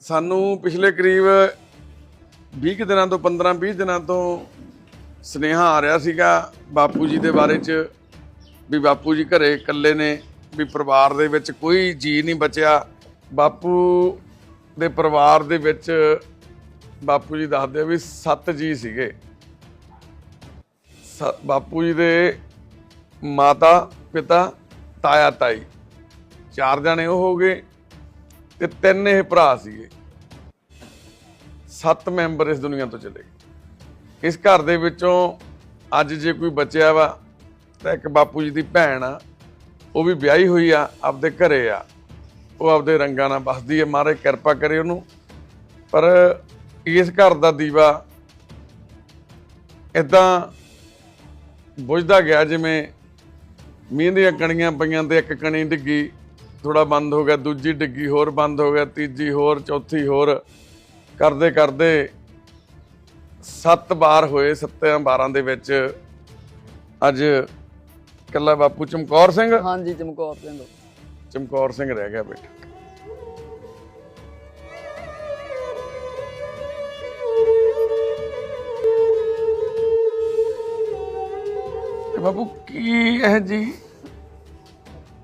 ਸਾਨੂੰ ਪਿਛਲੇ ਕਰੀਬ 20 ਕੁ ਦਿਨਾਂ ਤੋਂ 15 20 ਦਿਨਾਂ ਤੋਂ ਸਨੇਹਾ ਆ ਰਿਹਾ ਸੀਗਾ ਬਾਪੂ ਜੀ ਦੇ ਬਾਰੇ ਚ ਵੀ ਬਾਪੂ ਜੀ ਘਰੇ ਇਕੱਲੇ ਨੇ, ਵੀ ਪਰਿਵਾਰ ਦੇ ਵਿੱਚ ਕੋਈ ਜੀ ਨਹੀਂ ਬਚਿਆ। ਬਾਪੂ ਦੇ ਪਰਿਵਾਰ ਦੇ ਵਿੱਚ ਬਾਪੂ ਜੀ ਦੱਸਦੇ ਵੀ 7 ਜੀ ਸੀਗੇ। ਸ- ਬਾਪੂ ਜੀ ਦੇ ਮਾਤਾ, ਪਿਤਾ, ਤਾਇਆ, ਤਾਈ। ਚਾਰ ਜਣੇ ਉਹ ਹੋ ਗਏ। ਤੇ ਤਿੰਨ ਇਹ ਭਰਾ ਸੀਗੇ। ਸੱਤ ਮੈਂਬਰ ਇਸ ਦੁਨੀਆ ਤੋਂ ਚਲੇ ਗਏ। ਇਸ ਘਰ ਦੇ ਵਿੱਚੋਂ ਅੱਜ ਜੇ ਕੋਈ ਬਚਿਆ ਵਾ, ਤਾਂ ਇੱਕ ਬਾਪੂ ਜੀ ਦੀ ਭੈਣ ਆ। ਉਹ ਵੀ ਵਿਆਹੀ ਹੋਈ ਆ, ਆਪਦੇ ਘਰੇ ਆ। ਉਹ ਆਪਦੇ ਰੰਗਾਂ ਨਾਲ ਬਸਦੀ ਹੈ ਮਹਾਰਾਜ ਕਿਰਪਾ ਕਰੇ ਉਹਨੂੰ। ਪਰ ਇਸ ਘਰ ਦਾ ਦੀਵਾ ਇਦਾਂ ਬੁਝਦਾ ਗਿਆ ਜਿਵੇਂ ਮੀਂਹ ਦੀਆਂ ਕਣੀਆਂ ਪਈਆਂ ਤੇ ਇੱਕ ਕਣੀ ਡਿੱਗੀ। ਥੋੜਾ ਬੰਦ ਹੋ ਗਿਆ ਦੂਜੀ ਡਿੱਗੀ ਹੋਰ ਬੰਦ ਹੋ ਗਿਆ ਤੀਜੀ ਹੋਰ ਚੌਥੀ ਹੋਰ। ਕਰਦੇ ਕਰਦੇ ਸੱਤ ਵਾਰ ਹੋਏ ਸੱਤਾਂ 12 ਦੇ ਵਿੱਚ ਅੱਜ ਕੱਲਾ ਬਾਪੂ ਚਮਕੌਰ ਸਿੰਘ। ਹਾਂਜੀ ਚਮਕੌਰ ਸਿੰਘ। ਚਮਕੌਰ ਸਿੰਘ ਰਹਿ ਗਿਆ ਬੇਟਾ। ਤੇ ਬਾਪੂ ਕੀ ਇਹ ਜੀ?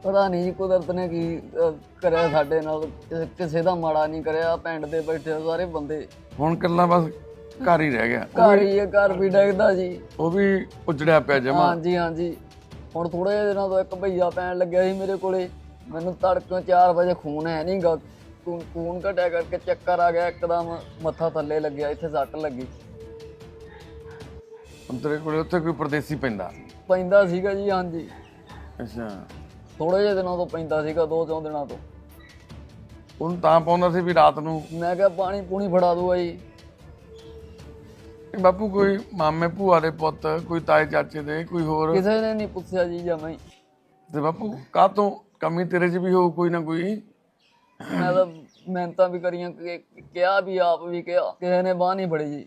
ਪਤਾ ਨਹੀਂ ਕੁਦਰਤ ਨੇ ਕੀ ਅਹ, ਕਰਿਆ ਸਾਡੇ ਨਾਲ ਕਿਸੇ- ਕਿਸੇ ਦਾ ਮਾੜਾ ਨਹੀਂ ਕਰਿਆ ਪਿੰਡ ਦੇ ਬੈਠੇ ਸਾਰੇ ਬੰਦੇ। ਹੁਣ ਕੱਲਾ ਬਸ ਘਰ ਹੀ ਰਹਿ ਗਿਆ। ਘਰ ਹੀ ਇਹ ਘਰ ਵੀ ਡਗਦਾ ਜੀ। ਉਹ ਵੀ ਉਜੜਿਆ ਪਿਆ ਜਮਾ। ਹਾਂਜੀ ਹਾਂਜੀ। ਹੁਣ ਥੋੜੇ ਜਿਹੇ ਦਿਨਾਂ ਤੋਂ ਇੱਕ ਭਈਆ ਪੈਣ ਲੱਗਿਆ ਸੀ ਮੇਰੇ ਕੋਲੇ। ਮੈਨੂੰ ਤੜਕੇ 4 ਵਜੇ ਖੂਨ ਹੈ ਨਹੀਂਗਾ ਖੂਨ ਘਟਿਆ ਕਰਕੇ ਚੱਕਰ ਆ ਗਿਆ ਇੱਕਦਮ ਮੱਥਾ ਥੱਲੇ ਲੱਗਿਆ ਇੱਥੇ ਸੱਟ ਲੱਗੀ। ਤੇਰੇ ਕੋਲੇ ਉੱਥੇ ਕੋਈ ਪਰਦੇਸੀ ਪੈਂਦਾ? ਪੈਂਦਾ ਸੀਗਾ ਜੀ ਹਾਂਜੀ। ਅੱਛਾ। ਥੋੜੇ ਜਿਹੇ ਦਿਨਾਂ ਤੋਂ ਪੈਂਦਾ ਸੀਗਾ ਦੋ ਚੌਂ ਦਿਨਾਂ ਤੋਂ। ਉਹਨੂੰ ਤਾਂ ਪਾਉਂਦਾ ਸੀ ਵੀ ਰਾਤ ਨੂੰ। ਮੈਂ ਕਿਹਾ ਪਾਣੀ ਪੂਣੀ ਫੜਾ ਦੂਗਾ ਜੀ ਇਹ ਬਾਪੂ ਕੋਈ ਮਾਮੇ ਭੂਆ ਦੇ ਪੁੱਤ ਕੋਈ ਤਾਏ ਚਾਚੇ ਦੇ ਕੋਈ ਹੋਰ। ਕਿਸੇ ਨੇ ਨਹੀਂ ਪੁੱਛਿਆ ਜੀ ਜਮਾਂ ਹੀ ਤੇ ਬਾਪੂ ਕਾਹਤੋਂ ਕਮੀ ਤੇਰੇ 'ਚ ਵੀ ਹੋਊ ਕੋਈ ਨਾ ਕੋਈ? ਮੈਂ ਤਾਂ ਮਿਹਨਤਾਂ ਵੀ ਕਰੀਆਂ ਕਿ- ਕਿਹਾ ਵੀ ਆਪ ਵੀ ਕਿਹਾ ਕਿਸੇ ਨੇ ਬਾਹ ਨਹੀਂ ਫੜੀ ਜੀ।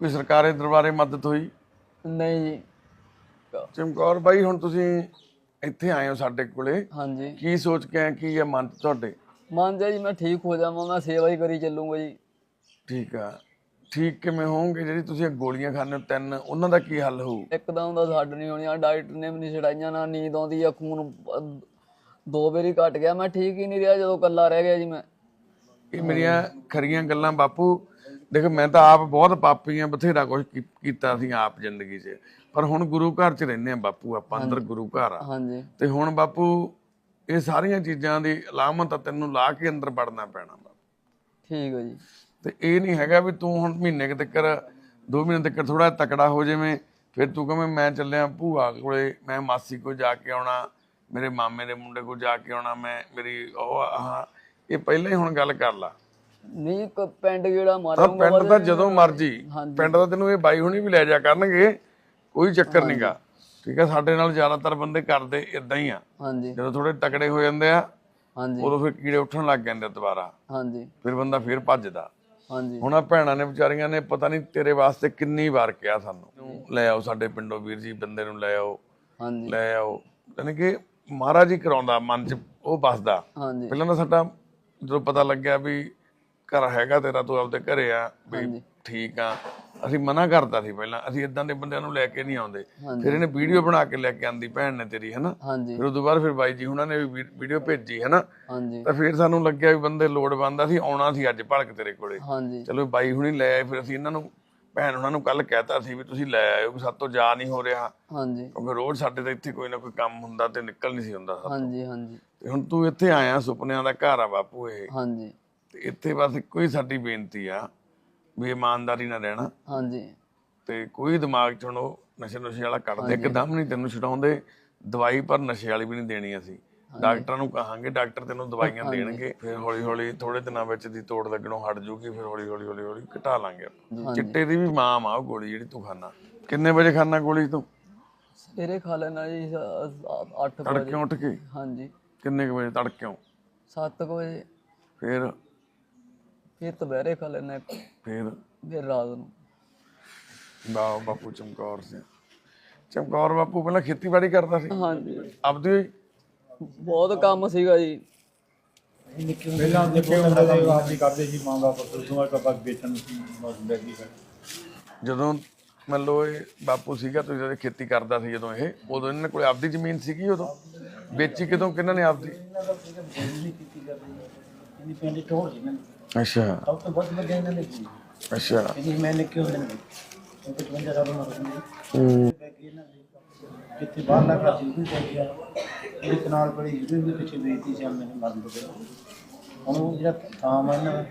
ਕੋਈ ਸਰਕਾਰੀ ਦਰਬਾਰੇ ਮਦਦ ਹੋਈ? ਨਹੀਂ ਜੀ। ਚਮਕੌਰ ਬਾਈ ਹੁਣ ਤੁਸੀਂ ਇੱਥੇ ਆਏ ਹੋ ਸਾਡੇ ਕੋਲੇ। ਹਾਂਜੀ। ਕੀ ਸੋਚ ਕੇ ਆਏ ਕੀ ਹੈ ਮਨ 'ਚ ਤੁਹਾਡੇ? ਮੰਨ ਜਾ ਜੀ ਮੈਂ ਠੀਕ ਹੋ ਜਾਵਾਂ ਮੈਂ ਸੇਵਾ ਹੀ ਕਰੀ ਚੱਲੂਗਾ ਜੀ। ਠੀਕ ਆ। ਠੀਕ ਕਿਵੇਂ ਹੋਵੋਗੇ? ਜਿਹੜੀ ਤੁਸੀਂ ਗੋਲੀਆਂ ਖਾਂਦੇ ਹੋ ਤਿੰਨ ਉਹਨਾਂ ਦਾ ਕੀ ਹੱਲ ਹੋਊ? ਇੱਕਦਮ ਦਾ ਛੱਡ ਨਹੀਂ ਹੋਣੀ ਆ ਡਾਕਟਰ ਨੇ ਵੀ ਨਹੀਂ ਛਡਾਈਆਂ ਨਾ ਨੀਂਦ ਆਉਂਦੀ ਆ ਖੂਨ ਅਹ, ਦੋ ਵਾਰੀ ਘਟ ਗਿਆ ਮੈਂ ਠੀਕ ਹੀ ਨਹੀਂ ਰਿਹਾ ਜਦੋਂ ਕੱਲਾ ਰਹਿ ਗਿਆ ਜੀ ਮੈਂ। ਇਹ ਮੇਰੀਆਂ ਖਰੀਆਂ ਗੱਲਾਂ ਬਾਪੂ ਦੇਖ ਮੈਂ ਤਾਂ ਆਪ ਬਹੁਤ ਪਾਪੀ ਆ ਬਥੇਰਾ ਕੁਝ ਕੀਤਾ ਸੀ ਆਪ ਜ਼ਿੰਦਗੀ 'ਚ। ਪਰ ਹੁਣ ਗੁਰੂ ਘਰ 'ਚ ਰਹਿੰਦੇ ਆ ਬਾਪੂ ਆਪਾਂ ਅੰਦਰ ਗੁਰੂ ਘਰ ਆ। ਹਾਂਜੀ। ਤੇ ਹੁਣ ਬਾਪੂ ਇਹ ਸਾਰੀਆਂ ਚੀਜ਼ਾਂ ਦੀ ਅਲਾਮਤ ਤੈਨੂੰ ਲਾ ਕੇ ਅੰਦਰ ਵੜਨਾ ਪੈਣਾ ਬਾਪੂ। ਠੀਕ ਹੈ ਜੀ। ਤੇ ਇਹ ਨਹੀਂ ਹੈਗਾ ਵੀ ਤੂੰ ਹੁਣ ਮਹੀਨੇ ਕੁ ਤੱਕ ਦੋ ਮਹੀਨੇ ਤੱਕ ਥੋੜਾ ਤਕੜਾ ਹੋ ਜਾਵੇਂ ਫਿਰ ਤੂੰ ਕਹਵੇਂ ਮੈਂ ਚੱਲਿਆ ਭੂਆ ਕੋਲੇ ਮੈਂ ਮਾਸੀ ਕੋਲ ਜਾ ਕੇ ਆਉਣਾ ਮੇਰੇ ਮਾਮੇ ਦੇ ਮੁੰਡੇ ਕੋਲ ਜਾ ਕੇ ਆਉਣਾ ਮੈਂ ਮੇਰੀ ਉਹ ਇਹ ਪਹਿਲਾਂ ਹੀ ਹੁਣ ਗੱਲ ਕਰ ਲਾ। ਨਹੀਂ ਪਿੰਡ ਜਿਹੜਾ ਤਾਂ ਮਾਰੂਗਾ ਪਿੰਡ ਤਾਂ ਜਦੋਂ ਮਰਜ਼ੀ। ਹਾਂਜੀ। ਪਿੰਡ ਦਾ ਤੈਨੂੰ ਇਹ ਬਾਈ ਹੁਣੀ ਵੀ ਲੈ ਜਾ ਕਰਨਗੇ ਕੋਈ ਚੱਕਰ ਨਹੀਂਗਾ ਠੀਕ ਹੈ ਸਾਡੇ ਨਾਲ ਜ਼ਿਆਦਾਤਰ ਬੰਦੇ ਕਰਦੇ ਇਦਾਂ ਹੀ ਆ। ਹਾਂਜੀ। ਜਦੋਂ ਥੋੜੇ ਤਕੜੇ ਹੋ ਜਾਂਦੇ ਆ ਹਾਂਜੀ। ਉਦੋਂ ਫਿਰ ਕੀੜੇ ਉੱਠਣ ਲੱਗ ਜਾਂਦੇ ਆ ਦੁਬਾਰਾ। ਹਾਂਜੀ। ਫਿਰ ਬੰਦਾ ਫਿਰ ਭੱਜਦਾ। ਹਾਂਜੀ। ਹੁਣ ਆ ਭੈਣਾਂ ਨੇ ਵਿਚਾਰੀਆਂ ਨੇ ਪਤਾ ਨਹੀਂ ਤੇਰੇ ਵਾਸਤੇ ਕਿੰਨੀ ਵਾਰ ਕਿਹਾ ਸਾਨੂੰ ਲੈ ਆਓ ਸਾਡੇ ਪਿੰਡੋਂ ਵੀਰ ਜੀ ਬੰਦੇ ਨੂੰ ਲੈ ਆਓ। ਹਾਂਜੀ। ਲੈ ਆਓ। ਯਾਨੀ ਕਿ ਮਹਾਰਾਜ ਹੀ ਕਰਾਉਂਦਾ ਮਨ 'ਚ ਉਹ ਬਸਦਾ ਹਾਂਜੀ। ਪਹਿਲਾਂ ਤਾਂ ਸਾਡਾ ਜਦੋਂ ਪਤਾ ਲੱਗਿਆ ਵੀ ਘਰ ਹੈਗਾ ਤੇਰਾ ਤੂੰ ਆਪਦੇ ਘਰੇ ਆ ਵੀ ਠੀਕ ਆ। ਅਸੀਂ ਮਨਾ ਕਰਦਾ ਸੀ ਪਹਿਲਾਂ। ਅਸੀਂ ਇਦਾਂ ਦੇ ਬੰਦਿਆਂ ਨੂੰ ਲੈ ਕੇ ਨਹੀਂ ਆਉਂਦੇ। ਫਿਰ ਇਹਨੇ ਵੀਡੀਓ ਬਣਾ ਕੇ ਲੈ ਕੇ ਆਂਦੀ ਭੈਣ ਨੇ ਤੇਰੀ ਹੈਨਾ? ਫਿਰ ਉਦੋਂ ਬਾਅਦ ਫਿਰ ਬਾਈ ਜੀ ਹੁਣਾਂ ਨੇ ਵੀ ਵੀਡੀਓ ਭੇਜੀ ਹੈਨਾ? ਤਾਂ ਫਿਰ ਸਾਨੂੰ ਲੱਗਿਆ ਵੀ ਬੰਦੇ ਲੋੜ ਬੰਦਾ ਸੀ ਆਉਣਾ ਸੀ ਅੱਜ ਭਲਕ ਤੇਰੇ ਕੋਲੇ। ਚਲੋ ਬਾਈ ਹੁਣੀ ਲੈ ਆਏ ਫਿਰ ਅਸੀਂ ਇਹਨਾਂ ਨੂੰ ਭੈਣ ਉਹਨਾਂ ਨੂੰ ਕੱਲ ਕਹਿਤਾ ਸੀ ਵੀ ਤੁਸੀਂ ਲੈ ਆਇਓ ਵੀ ਸਾਤੋਂ ਜਾ ਨਹੀਂ ਹੋ ਰਿਹਾ। ਹਾਂਜੀ। ਕਿਉਂਕਿ ਰੋਜ਼ ਸਾਡੇ ਤਾਂ ਇੱਥੇ ਕੋਈ ਨਾ ਕੋਈ ਕੰਮ ਹੁੰਦਾ ਤੇ ਨਿਕਲ ਨਹੀਂ ਸੀ ਹੁੰਦਾ। ਹਾਂਜੀ ਹਾਂਜੀ। ਤੇ ਹੁਣ ਤੂੰ ਇੱਥੇ ਆਇਆ ਸੁਪਨਿਆਂ ਦਾ ਘਰ ਆ ਬਾਪੂ ਇਹ। ਹਾਂਜੀ। ਤੇ ਇੱਥੇ ਬਸ ਇੱਕੋ ਹੀ ਸਾਡੀ ਬੇਨਤੀ ਆ ਵੀ ਇਮਾਨਦਾਰੀ ਨਾਲ ਰਹਿਣਾ। ਹਾਂਜੀ। ਤੇ ਕੋਈ ਦਿਮਾਗ ਚੋਂ ਉਹ ਨਸ਼ੇ ਨੁਸ਼ੇ ਵਾਲਾ ਕੱਢ ਦੇ ਇੱਕਦਮ ਨਹੀਂ ਤੈਨੂੰ ਛਡਾਉਂਦੇ। ਦਵਾਈ ਪਰ ਨਸ਼ੇ ਵਾਲੀ ਵੀ ਨਹੀਂ ਦੇਣੀ ਅਸੀਂ। ਡਾਕਟਰਾਂ ਨੂੰ ਕਹਾਂਗੇ ਡਾਕਟਰ ਤੈਨੂੰ ਦਵਾਈਆਂ ਦੇਣਗੇ। ਫਿਰ ਹੌਲੀ ਹੌਲੀ ਥੋੜੇ ਦਿਨਾਂ ਵਿੱਚ ਦੀ ਤੋੜ ਲੱਗਣੋਂ ਹਟ ਜੂਗੀ ਫਿਰ ਹੌਲੀ ਹੌਲੀ ਹੌਲੀ ਹੌਲੀ ਘਟਾ ਲਾਂਗੇ। ਚਿੱਟੇ ਦੀ ਵੀ ਮਾਂ ਆ ਉਹ ਗੋਲੀ ਜਿਹੜੀ ਤੂੰ ਖਾਣਾ ਕਿੰਨੇ ਵਜੇ ਖਾਣਾ ਗੋਲੀ ਤੂੰ? ਸਵੇਰੇ ਖਾ ਲੈਣਾ ਜੀ 8 ਵਜੇ। ਤੜਕੇ ਉੱਠ ਕੇ? ਹਾਂਜੀ। ਕਿੰਨੇ ਵਜੇ ਤੜਕਿਓਂ 7 ਵਜੇ। ਫਿਰ ਫਿਰ ਦੁਪਹਿਰੇ ਖਾ ਲੈਣਾ ਫਿਰ? ਫਿਰ ਰਾਤ ਨੂੰ। ਬਾਓ ਬਾਪੂ ਚਮਕੌਰ ਸਿੰਘ ਚਮਕੌਰ ਬਾਪੂ ਪਹਿਲਾਂ ਖੇਤੀਬਾੜੀ ਕਰਦਾ ਸੀ। ਹਾਂਜੀ। ਆਪਦੀ ਹੋਈ? ਬਹੁਤ ਕੰਮ ਸੀਗਾ ਜੀ। ਪਹਿਲਾਂ ਨਿੱਕੇ ਹੁੰਦੇ ਦੇ ਆਪ ਕਰਦੇ ਸੀ ਮਾਂ ਬਾਪ ਵੇਚਣ ਜਦੋਂ ਮੰਨ ਲਓ ਇਹ ਬਾਪੂ ਸੀਗਾ ਤੁਸੀਂ ਜਦੋਂ ਖੇਤੀ ਕਰਦਾ ਸੀ ਜਦੋਂ ਇਹ ਉਦੋਂ ਇਹਨਾਂ ਕੋਲ ਆਪਦੀ ਜ਼ਮੀਨ ਸੀਗੀ ਉਦੋਂ? ਵੇਚੀ ਕਿਦੋਂ? ਕਿਹਨਾਂ ਨੇ ਆਪਦੀ? ਇਹਦੀ ਪਿੰਡ ਟੋੜ ਸੀ ਨਾ। ਅੱਛਾ। ਸਭ ਤੋਂ ਵੱਧ ਵੱਡੇ ਇਹਨਾਂ ਨੇ ਸੀ ਅੱਛਾ। ਇਹਦੀ ਮੈਂ ਨਿੱਕੇ ਹੁੰਦੇ ਨੇ 55 ਸਾਲ ਉਮਰ ਸੀ ਹੂੰ। ਦੀ। ਜਿੱਥੇ ਬਾਹਰ ਲੱਗਾ ਸੀ ਉਹ ਵੀ ਬੈਗੀ ਆ। ਇਹਦੇ ਕਨਾਲ ਬੜੀ ਜਿਹਦੇ ਵੀ ਪਿੱਛੇ ਵੇਚਦੀ ਸੀ ਮੈंने ਮਰਨ ਤੋਂ ਪਹਿਲਾਂ। ਹੁਣ ਉਹ ਜਿਹੜਾ ਥਾਂ ਵਾ ਇਹਨਾਂ ਦਾ,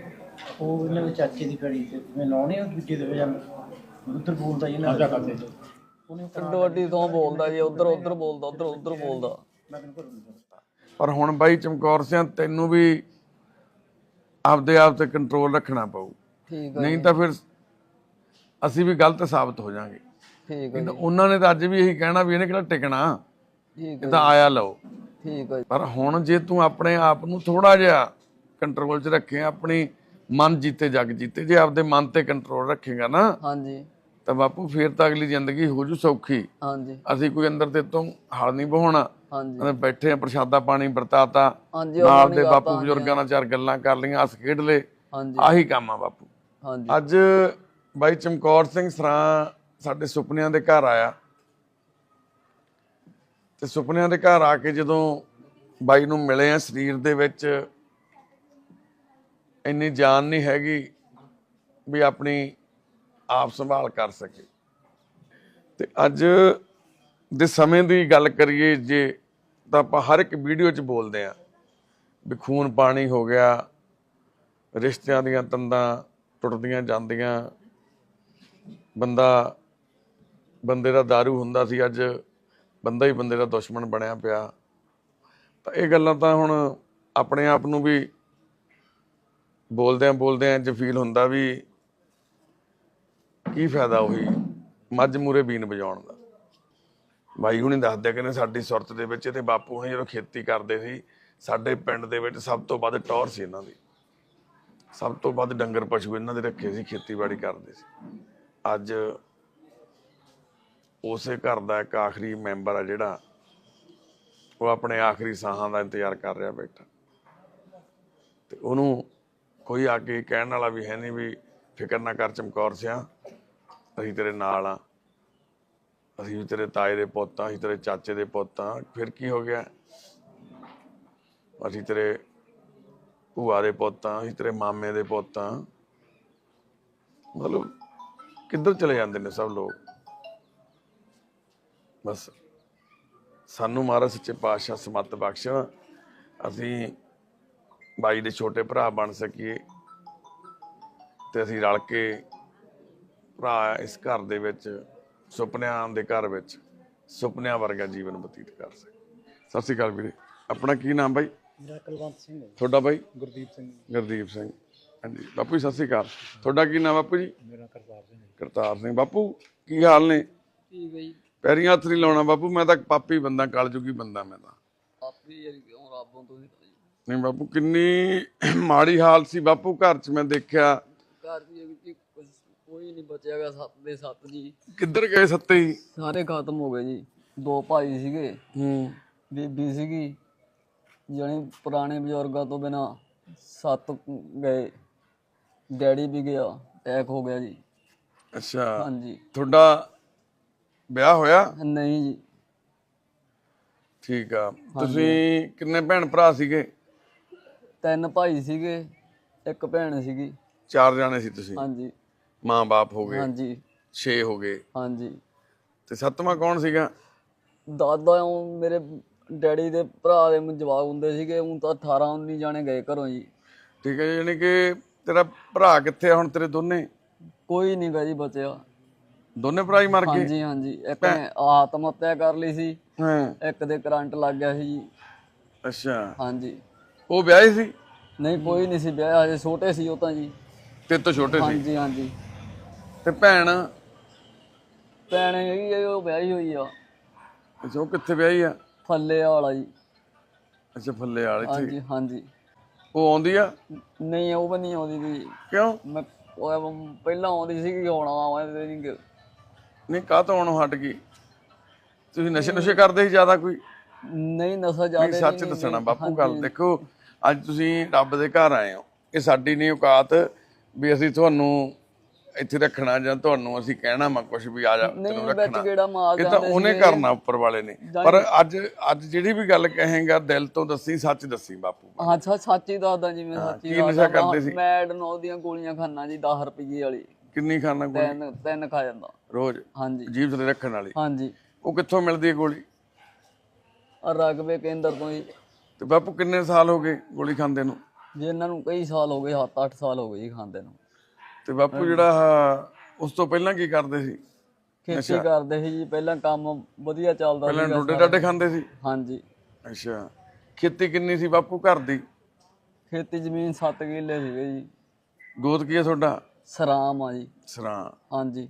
ਉਹ ਇਹਨਾਂ ਦੇ ਚਾਚੇ ਦੀ ਪੜੀ ਤੇ ਜਿਵੇਂ ਲਾਉਣੇ ਉਹ ਦੂਜੇ ਦੇ ਹੋ ਜਾਂਦਾ ਉਧਰ ਬੋਲਦਾ ਜੀ ਇਹਨਾਂ ਦਾ। ਕਰਦੇ ਉਹਨੇ ਅੱਡੋ ਅੱਡੀ ਤੋਂ ਬੋਲਦਾ ਜੀ ਉਧਰ ਉਧਰ ਬੋਲਦਾ ਉਧਰ ਉਧਰ ਬੋਲਦਾ। ਮੈਂ ਕਿਹਨੂੰ ਕਰੂੰਗਾ ਪਰ ਹੁਣ ਬਾਈ ਚਮਕੌਰ ਸਿੰਘ ਤੈਨੂੰ ਵੀ ਆਪਦੇ ਆਪ ਤੇ ਕੰਟਰੋਲ ਰੱਖਣਾ ਪਊ। ਠੀਕ ਹੈ ਨਹੀਂ ਤਾਂ ਫਿਰ ਅਸੀਂ ਵੀ ਗਲਤ ਸਾਬਤ ਹੋ ਜਾਾਂਗੇ। ਠੀਕ ਹੈ ਉਹਨਾਂ ਨੇ ਤਾਂ ਅੱਜ ਵੀ ਇਹੀ ਕਹਿਣਾ ਵੀ ਇਹਨੇ ਕਿਹੜਾ ਟਿਕਣਾ। ਠੀਕ ਹੈ ਤਾਂ ਆਇਆ ਲਓ। ਠੀਕ ਹੈ ਪਰ ਹੁਣ ਜੇ ਤੂੰ ਆਪਣੇ ਆਪ ਨੂੰ ਥੋੜਾ ਜਿਹਾ ਕੰਟਰੋਲ 'ਚ ਰੱਖੇ ਆਪਣੀ ਮਨ ਜੀਤੇ ਜਗ ਜੀਤੇ ਜੇ ਆਪਦੇ ਮਨ ਤੇ ਕੰਟਰੋਲ ਰੱਖੇਗਾ ਨਾ ਹਾਂਜੀ। ਤਾਂ ਬਾਪੂ ਫੇਰ ਤਾਂ ਅਗਲੀ ਜ਼ਿੰਦਗੀ ਹੋ ਜੂ ਸੌਖੀ। ਹਾਂਜੀ। ਅਸੀਂ ਕੋਈ ਅੰਦਰ ਤੇ ਤੋਂ ਹਲ ਨਹੀਂ ਬਹਾਉਣਾ ਹਾਂਜੀ। ਬੈਠੇ ਆ ਪ੍ਰਸ਼ਾਦਾ ਪਾਣੀ ਵਰਤਾਤਾ। ਨਾਲ ਦੇ ਬਾਪੂ ਬਜ਼ੁਰਗਾਂ ਨਾਲ ਚਾਰ ਗੱਲਾਂ ਕਰ ਲਈਆਂ ਹੱਸ ਖੇਡ ਹਾਂਜੀ। ਆਹੀ ਕੰਮ ਆ ਬਾਪੂ। ਹਾਂਜੀ। ਅੱਜ ਬਾਈ ਚਮਕੌਰ ਸਿੰਘ ਸਰਾਂ ਸਾਡੇ ਸੁਪਨਿਆਂ ਦੇ ਘਰ ਆਇਆ। ਤੇ ਸੁਪਨਿਆਂ ਦੇ ਘਰ ਆ ਕੇ ਜਦੋਂ ਬਾਈ ਨੂੰ ਮਿਲੇ ਆ ਸਰੀਰ ਦੇ ਵਿੱਚ ਇੰਨੀ ਜਾਨ ਨਹੀਂ ਹੈਗੀ ਵੀ ਆਪਣੀ ਆਪ ਸੰਭਾਲ ਕਰ ਸਕੇ। ਤੇ ਅੱਜ ਦੇ ਸਮੇਂ ਦੀ ਗੱਲ ਕਰੀਏ ਜੇ ਤਾਂ ਆਪਾਂ ਹਰ ਇੱਕ ਵੀਡੀਓ 'ਚ ਬੋਲਦੇ ਆ ਵੀ ਖੂਨ ਪਾਣੀ ਹੋ ਗਿਆ, ਰਿਸ਼ਤਿਆਂ ਦੀਆਂ ਤੰਦਾਂ ਟੁੱਟਦੀਆਂ ਜਾਂਦੀਆਂ, ਬੰਦਾ, ਬੰਦੇ ਦਾ दारू ਹੁੰਦਾ ਸੀ, ਅੱਜ ਬੰਦਾ ਹੀ ਬੰਦੇ ਦਾ ਦੁਸ਼ਮਣ ਬਣਿਆ ਪਿਆ। ਤਾਂ ਇਹ ਗੱਲਾਂ ਤਾਂ ਹੁਣ ਆਪਣੇ ਆਪ ਨੂੰ ਵੀ ਬੋਲਦਿਆਂ ਬੋਲਦਿਆਂ ਚ ਫੀਲ ਹੁੰਦਾ ਵੀ ਕੀ ਫਾਇਦਾ ਉਹੀ? ਮੱਝ ਮੂਰੇ ਬੀਨ ਵਜਾਉਣ ਦਾ। ਬਾਈ ਹੁਣੀ ਦੱਸਦੇ ਕਹਿੰਦੇ ਸਾਡੀ ਸੁਰਤ ਦੇ ਵਿੱਚ ਤੇ ਬਾਪੂ ਹੁਣੀ ਜਦੋਂ ਖੇਤੀ ਕਰਦੇ ਸੀ, ਸਾਡੇ ਪਿੰਡ ਦੇ ਵਿੱਚ ਸਭ ਤੋਂ ਵੱਧ ਟੌਰ ਸੀ ਇਹਨਾਂ ਦੀ। ਸਭ ਤੋਂ ਵੱਧ ਡੰਗਰ ਪਸ਼ੂ ਇਹਨਾਂ ਦੇ ਰੱਖੇ ਸੀ, ਖੇਤੀਬਾੜੀ ਕਰਦੇ ਸੀ। ਅੱਜ ਉਸੇ ਘਰ ਦਾ ਇੱਕ ਆਖਰੀ ਮੈਂਬਰ ਆ ਜਿਹੜਾ, ਉਹ ਆਪਣੇ ਆਖਰੀ ਸਾਹਾਂ ਦਾ ਇੰਤਜ਼ਾਰ ਕਰ ਰਿਹਾ ਬੈਠਾ। ਤੇ ਉਹਨੂੰ ਕੋਈ ਆ ਕੇ ਕਹਿਣ ਵਾਲਾ ਵੀ ਹੈ ਨਹੀਂ ਵੀ ਫਿਕਰ ਨਾ ਕਰ ਚਮਕੌਰ ਸਿਆ। ਅਸੀਂ ਤੇਰੇ ਨਾਲ ਆ। ਅਸੀਂ ਵੀ ਤੇਰੇ ਤਾਏ ਦੇ ਪੁੱਤ ਆ, ਅਸੀਂ ਤੇਰੇ ਚਾਚੇ ਦੇ ਪੁੱਤ ਆ। ਫਿਰ ਕੀ ਹੋ ਗਿਆ? ਅਸੀਂ ਤੇਰੇ ਭੂਆ ਦੇ ਪੁੱਤ ਆ, ਅਸੀਂ ਤੇਰੇ ਮਾਮੇ ਦੇ ਪੁੱਤ ਆ। ਮਤਲਬ ਕਿੱਧਰ ਚਲੇ ਜਾਂਦੇ ਨੇ ਸਭ ਲੋਕ? ਬਸ ਸਾਨੂੰ ਮਹਾਰਾਜ ਸੱਚੇ ਪਾਤਸ਼ਾਹ ਸਮਤ ਬਖਸ਼ਣ ਅਸੀਂ ਬਾਈ ਦੇ ਛੋਟੇ ਭਰਾ ਬਣ ਸਕੀਏ ਤੇ ਅਸੀਂ ਰਲ ਕੇ ਭਰਾ ਇਸ ਘਰ ਦੇ ਵਿੱਚ ਸੁਪਨਿਆਂ ਦੇ ਘਰ ਵਿੱਚ ਸੁਪਨਿਆਂ ਵਰਗਾ ਜੀਵਨ ਬਤੀਤ ਕਰ ਸਕੀਏ ਸਤਿ ਸ਼੍ਰੀ ਅਕਾਲ ਵੀਰੇ। ਆਪਣਾ ਕੀ ਨਾਮ ਬਾਈ? ਮੇਰਾ ਕੁਲਵੰਤ ਸਿੰਘ ਹੈ ਤੁਹਾਡਾ ਬਾਈ? ਗੁਰਦੀਪ ਸਿੰਘ ਗੁਰਦੀਪ ਸਿੰਘ। ਹਾਂਜੀ ਬਾਪੂ ਜੀ ਸਤਿ ਸ਼੍ਰੀ ਅਕਾਲ। ਤੁਹਾਡਾ ਕੀ ਨਾਮ ਬਾਪੂ ਜੀ? ਮੇਰਾ ਕਰਤਾਰ ਸਿੰਘ ਹੈ ਕਰਤਾਰ ਸਿੰਘ। ਬਾਪੂ ਕੀ ਹਾਲ ਨੇ? ਠੀਕ ਹੈ ਜੀ। ਪੈਰੀਂ ਹੱਥ ਨਹੀਂ ਲਾਉਣਾ ਬਾਪੂ ਮੈਂ ਤਾਂ ਪਾਪੀ ਬੰਦਾ ਕਲਯੁਗੀ ਬੰਦਾ ਮੈਂ ਤਾਂ। ਆਪੀ ਯਾਰ ਕਿਉਂ ਰੱਬੋਂ ਤੁਸੀਂ ਤਾਂ ਨਹੀਂ ਬਾਪੂ ਕਿੰਨੀ ਮਾੜੀ ਹਾਲ ਸੀ ਬਾਪੂ ਘਰ 'ਚ ਮੈਂ ਦੇਖਿਆ। ਘਰ ਦੀ ਇਹ ਵੀ ਨਹੀਂ ਬਚਿਆਗਾ ਸੱਤ ਦੇ ਸੱਤ ਜੀ। ਕਿੱਧਰ ਗਏ ਸੱਤੇ ਹੀ ਸਾਰੇ ਖਤਮ ਹੋ ਗਏ ਜੀ। ਦੋ ਭਾਈ ਸੀਗੇ। ਹੂੰ। ਬੀਬੀ ਸੀਗੀ। ਜਾਣੀ ਪੁਰਾਣੇ ਬਜ਼ੁਰਗਾਂ ਤੋਂ ਬਿਨਾ ਸੱਤ ਗਏ। ਡੈਡੀ ਵੀ ਗਿਆ ਅਟੈਕ ਹੋ ਗਿਆ ਜੀ। ਅੱਛਾ। ਹਾਂਜੀ। ਤੁਹਾਡਾ ਵਿਆਹ ਹੋਇਆ? ਨਹੀਂ ਜੀ। ਠੀਕ ਆ। ਤੁਸੀਂ ਕਿੰਨੇ ਭੈਣ ਭਰਾ ਸੀਗੇ? ਤਿੰਨ ਭਾਈ ਸੀਗੇ ਇੱਕ ਭੈਣ ਸੀਗੀ। ਚਾਰ ਜਾਣੇ ਸੀ ਤੁਸੀਂ? ਹਾਂਜੀ। ਮਾਂ-ਬਾਪ ਹੋ ਗਏ ਹਾਂਜੀ। 6 ਹੋ ਗਏ। ਹਾਂਜੀ। ਤੇ ਸੱਤਵਾਂ ਕੌਣ ਸੀਗਾ? ਦਾਦਾ ਉਹ ਮੇਰੇ ਡੈਡੀ ਦੇ ਭਰਾ ਦੇ ਜਵਾਬ ਹੁੰਦੇ ਸੀਗੇ ਉਹ ਤਾਂ 18 19 ਜਾਣੇ ਗਏ ਘਰੋਂ ਜੀ। ਠੀਕ ਹੈ ਯਾਨੀ ਕਿ ਤੇਰਾ ਭਰਾ ਕਿੱਥੇ ਆ ਹੁਣ ਤੇਰੇ ਦੋਨੇ? ਕੋਈ ਨਹੀਂ ਗਾ ਜੀ ਬਚਿਆ। ਦੋਨੇ ਭਰਾ ਹੀ ਮਰ ਗਏ? ਹਾਂਜੀ ਹਾਂਜੀ। ਇੱਕ ਨੇ ਆਤਮ ਹੱਤਿਆ ਕਰ ਲਈ ਸੀ ਹਾਂ। ਇੱਕ ਦੇ ਕਰੰਟ ਲੱਗ ਗਿਆ ਸੀ ਜੀ। ਅੱਛਾ। ਹਾਂਜੀ। ਉਹ ਵਿਆਹੇ ਸੀ? ਨਹੀਂ ਕੋਈ ਨਹੀਂ ਸੀ ਵਿਆਹ ਹਜੇ ਛੋਟੇ ਸੀ ਉਹ ਤਾਂ ਜੀ। ਤੇ ਤੋਂ ਛੋਟੇ ਸੀ? ਹਾਂਜੀ ਹਾਂਜੀ। ਤੇ ਭੈਣ? ਭੈਣ ਹੈਗੀ ਆ, ਉਹ ਵਿਆਹੀ ਹੋਈ ਆ। ਅੱਛਾ ਉਹ ਕਿੱਥੇ ਵਿਆਹੀ ਆ? ਫੱਲੇ ਵਾਲਾ ਜੀ। ਅੱਛਾ ਫੱਲੇ ਵਾਲੇ ਇੱਥੇ। ਹਾਂਜੀ ਹਾਂਜੀ। ਉਹ ਆਉਂਦੀ ਆ? ਨਹੀਂ ਉਹ ਵੀ ਨਹੀਂ ਆਉਂਦੀ ਵੀ ਕਿਉਂ? ਮੈਂ ਉਹ ਪਹਿਲਾਂ ਆਉਂਦੀ ਸੀਗੀ ਹੁਣ ਆਉਂਦੇ ਨਹੀਂ ਗੇ। ਨਹੀਂ ਕਾਹ ਤੋਂ ਆਉਣੋਂ ਹਟ ਗਈ? ਤੁਸੀਂ ਨਸ਼ੇ ਨੁਸ਼ੇ ਕਰਦੇ ਸੀ ਜ਼ਿਆਦਾ ਕੋਈ? ਨਹੀਂ ਨਸ਼ਾ ਨਹੀਂ ਜ਼ਿਆਦਾ ਸੱਚ ਦੱਸਣਾ ਬਾਪੂ ਗੱਲ ਦੇਖੋ ਅੱਜ ਤੁਸੀਂ ਰੱਬ ਦੇ ਘਰ ਆਏ ਹੋ। ਇਹ ਸਾਡੀ ਨਹੀਂ ਔਕਾਤ ਵੀ ਅਸੀਂ ਤੁਹਾਨੂੰ ਇੱਥੇ ਰੱਖਣਾ ਜਾਂ ਤੁਹਾਨੂੰ ਅਸੀਂ ਕਹਿਣਾ ਮਾ ਕੁਝ ਵੀ ਆ ਜਾ ਤੈਨੂੰ ਰੱਖਣਾ। ਇਹ ਤਾਂ ਉਹਨੇ। ਕਰਨਾ ਉੱਪਰ ਵਾਲੇ ਨੇ। ਪਰ ਅੱਜ ਅੱਜ ਜਿਹੜੀ ਵੀ ਗੱਲ ਕਹੇਗਾ ਦਿਲ ਤੋਂ ਦੱਸੀ ਸੱਚ ਦੱਸੀ ਬਾਪੂ ਹਾਂ ਸੱਚ ਸੱਚੀ ਦੱਸਦਾ ਜੀ ਮੈਂ ਸੱਚੀ ਕੀ ਨਸ਼ਾ ਕਰਦੇ ਸੀ? ਮੈਡ ਨੋ ਦੀਆਂ ਗੋਲੀਆਂ ਖਾਣਾ ਜੀ 10 ਰੁਪਏ ਵਾਲੀ। ਕਿੰਨੀ ਖਾਣਾ ਗੋਲੀ? ਤਿੰਨ ਤਿੰਨ ਖਾ ਜਾਂਦਾ। ਰੋਜ਼? ਹਾਂਜੀ। ਜੀਭ ਥਲੇ ਰੱਖਣ ਵਾਲੀ? ਹਾਂਜੀ। ਉਹ ਕਿੱਥੋਂ ਮਿਲਦੀ ਹੈ ਗੋਲੀ? ਆ ਰਗਬੇ ਕੇਂਦਰ ਤੋਂ ਜੀ ਤੇ ਬਾਪੂ ਕਿੰਨੇ ਸਾਲ ਹੋ ਗਏ ਗੋਲੀ ਖਾਂਦੇ ਨੂੰ? ਜੇ ਇਹਨਾਂ ਨੂੰ ਕਈ ਸਾਲ ਹੋ ਗਏ 7-8 ਸਾਲ ਹੋ ਗਏ ਜੀ ਖਾਂਦੇ ਨੂੰ। ਤੇ ਬਾਪੂ ਜਿਹੜਾ ਆਹ, ਉਸ ਤੋਂ ਪਹਿਲਾਂ ਕੀ ਕਰਦੇ ਸੀ? ਖੇਤੀ ਕਰਦੇ ਸੀ ਜੀ ਪਹਿਲਾਂ ਕੰਮ ਵਧੀਆ ਚੱਲਦਾ ਪਹਿਲਾਂ ਸੀਗਾ ਡੋਡੇ। ਡਾਡੇ ਖਾਂਦੇ ਸੀ? ਹਾਂਜੀ। ਅੱਛਾ। ਖੇਤੀ ਕਿੰਨੀ ਸੀ ਬਾਪੂ ਘਰ ਦੀ? ਖੇਤੀ ਜ਼ਮੀਨ 7 ਕਿੱਲੇ ਸੀਗੇ ਜੀ। ਗੋਦ ਕੀ ਹੈ ਤੁਹਾਡਾ? ਸਰਾਮ ਆ ਜੀ। ਸਰਾਂ ਹਾਂਜੀ।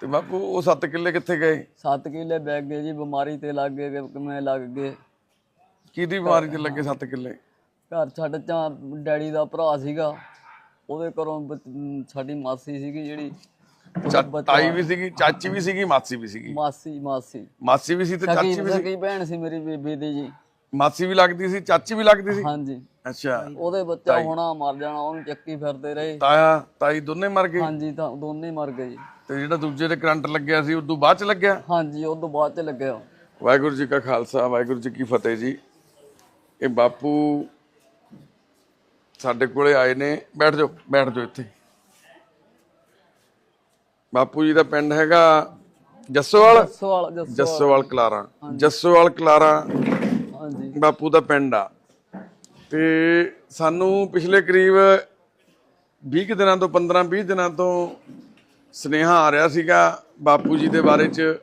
ਤੇ ਬਾਪੂ ਉਹ 7 ਕਿੱਲੇ ਕਿੱਥੇ ਗਏ? 7 ਕਿੱਲੇ ਬੈਗ ਗਏ ਜੀ ਬਿਮਾਰੀ ਤੇ ਲੱਗ ਗਏ ਕਿ ਕਿਵੇਂ ਲੱਗ ਗਏ। ਕਿਹਦੀ ਬਿਮਾਰੀ ਤੇ ਲੱਗੇ 7 ਕਿੱਲੇ? ਘਰ ਛੱਡ ਚਾ ਡੈਡੀ ਦਾ ਭਰਾ ਸੀਗਾ। ਉਹਦੇ ਘਰੋਂ ਸਾਡੀ ਮਾਸੀ ਸੀਗੀ ਜਿਹੜੀ ਚਾ- ਤਾਈ ਵੀ ਸੀਗੀ ਚਾਚੀ ਵੀ ਸੀਗੀ ਮਾਸੀ ਵੀ ਸੀਗੀ। ਮਾਸੀ ਮਾਸੀ। ਮਾਸੀ ਵੀ ਸੀ ਤੇ ਚਾਚੀ ਵੀ ਸੀ? ਸਕੀ ਭੈਣ ਸੀ ਮੇਰੀ ਬੀਬੀ ਦੀ ਜੀ। ਮਾਸੀ ਵੀ ਲੱਗਦੀ ਸੀ ਚਾਚੀ ਵੀ ਲੱਗਦੀ ਸੀ? ਹਾਂਜੀ। ਅੱਛਾ। ਉਹਦੇ ਬੱਚਾ ਹੋਣਾ ਮਰ ਜਾਣਾ ਉਹਨੂੰ ਚੱਕੀ ਫਿਰਦੇ ਰਹੇ। ਤਾਇਆ ਤਾਈ ਦੋਨੇ ਮਰ ਗਏ? ਹਾਂਜੀ ਤਾਂ ਦੋਨੇ ਮਰ ਗਏ ਜੀ। ਤੇ ਜਿਹੜਾ ਦੂਜੇ ਦੇ ਕਰੰਟ ਲੱਗਿਆ ਸੀ ਉਦੋਂ ਬਾਅਦ ਚ ਲੱਗਿਆ? ਹਾਂਜੀ ਉਹ ਤੋਂ ਬਾਅਦ ਚ ਲੱਗਿਆ। ਵਾਹਿਗੁਰੂ ਜੀ ਕਾ ਖਾਲਸਾ ਵਾਹਿਗੁਰੂ ਜੀ ਕੀ ਫਤਿਹ ਜੀ। ਇਹ ਬਾਪੂ ਸਾਡੇ ਕੋਲੇ ਆਏ ਨੇ ਬੈਠ ਜਾਓ ਬੈਠ ਜਾਓ ਇੱਥੇ। ਬਾਪੂ ਜੀ ਦਾ ਪਿੰਡ ਹੈਗਾ ਜੱਸੋਵਾਲ? ਸਵਾਲ ਜੱਸੋ ਜੱਸੋਵਾਲ ਕਲਾਰਾ। ਜੱਸੋਵਾਲ ਕਲਾਰਾ ਹਾਂਜੀ। ਬਾਪੂ ਦਾ ਪਿੰਡ ਆ। ਤੇ ਸਾਨੂੰ ਪਿਛਲੇ ਕਰੀਬ 20 ਕੁ ਦਿਨਾਂ ਤੋਂ 15 20 ਦਿਨਾਂ ਤੋਂ ਸਨੇਹਾ ਆ ਰਿਹਾ ਸੀਗਾ ਬਾਪੂ ਜੀ ਦੇ ਬਾਰੇ ਚ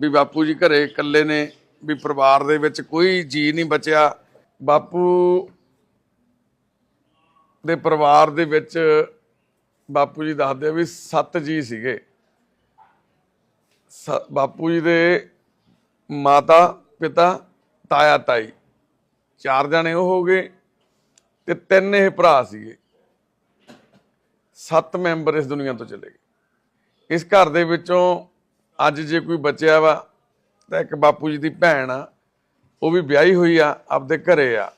ਵੀ ਬਾਪੂ ਜੀ ਘਰੇ ਇਕੱਲੇ ਨੇ ਵੀ ਪਰਿਵਾਰ ਦੇ ਵਿੱਚ ਕੋਈ ਜੀ ਨਹੀਂ ਬਚਿਆ। ਬਾਪੂ ਦੇ ਪਰਿਵਾਰ ਦੇ ਵਿੱਚ ਬਾਪੂ ਜੀ ਦੱਸਦੇ ਵੀ ਸੱਤ ਜੀ ਸੀਗੇ। ਸ- ਬਾਪੂ ਜੀ ਦੇ ਮਾਤਾ, ਪਿਤਾ, ਤਾਇਆ, ਤਾਈ। ਚਾਰ ਜਣੇ ਉਹ ਹੋ ਗਏ ਤੇ ਤਿੰਨ ਇਹ ਭਰਾ ਸੀਗੇ। ਸੱਤ ਮੈਂਬਰ ਇਸ ਦੁਨੀਆ ਤੋਂ ਚਲੇ ਗਏ। ਇਸ ਘਰ ਦੇ ਵਿੱਚੋਂ ਅੱਜ ਜੇ ਕੋਈ ਬਚਿਆ ਵਾ ਤਾਂ ਇੱਕ ਬਾਪੂ ਜੀ ਦੀ ਭੈਣ ਆ, ਉਹ ਵੀ ਵਿਆਹੀ ਹੋਈ ਆ, ਆਪਦੇ ਘਰੇ ਆ।